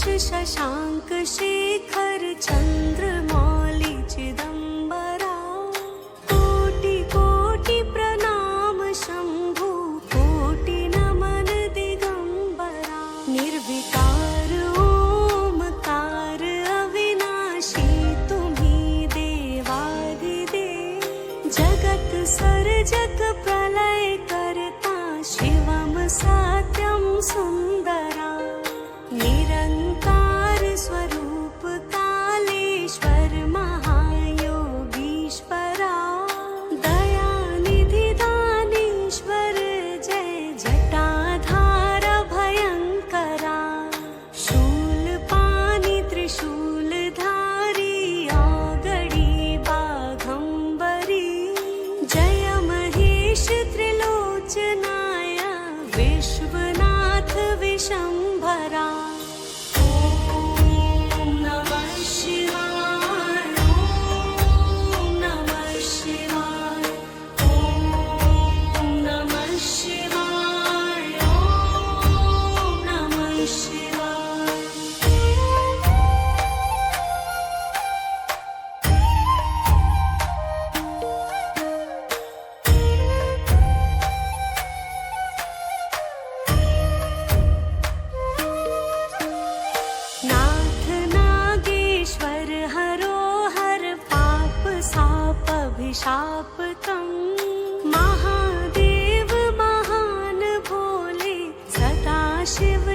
शशाङ्क शेखर चन्द्र चिदम्बरा कोटि कोटि प्रणाम शम्भु कोटि नमन दिगम्बरा। निर्विकार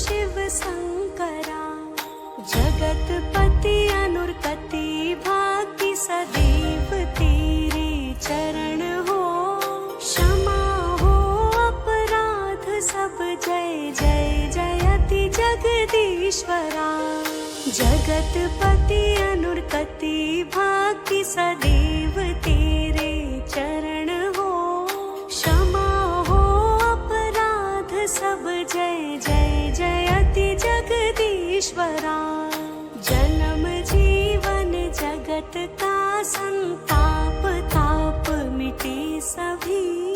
शिव शङ्करा जगत्पति अनुर्कति पति अनुर्गति भग्य चरण हो। क्षमा हो अपराध सब जय जय जयति जगीश्वरा जगतपति अनुर्गति भग्य सदैव जगत का संताप ताप मिटे सभी।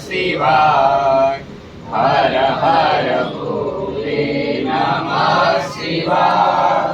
શિવાય હર હર ભોલે નમઃ શિવાય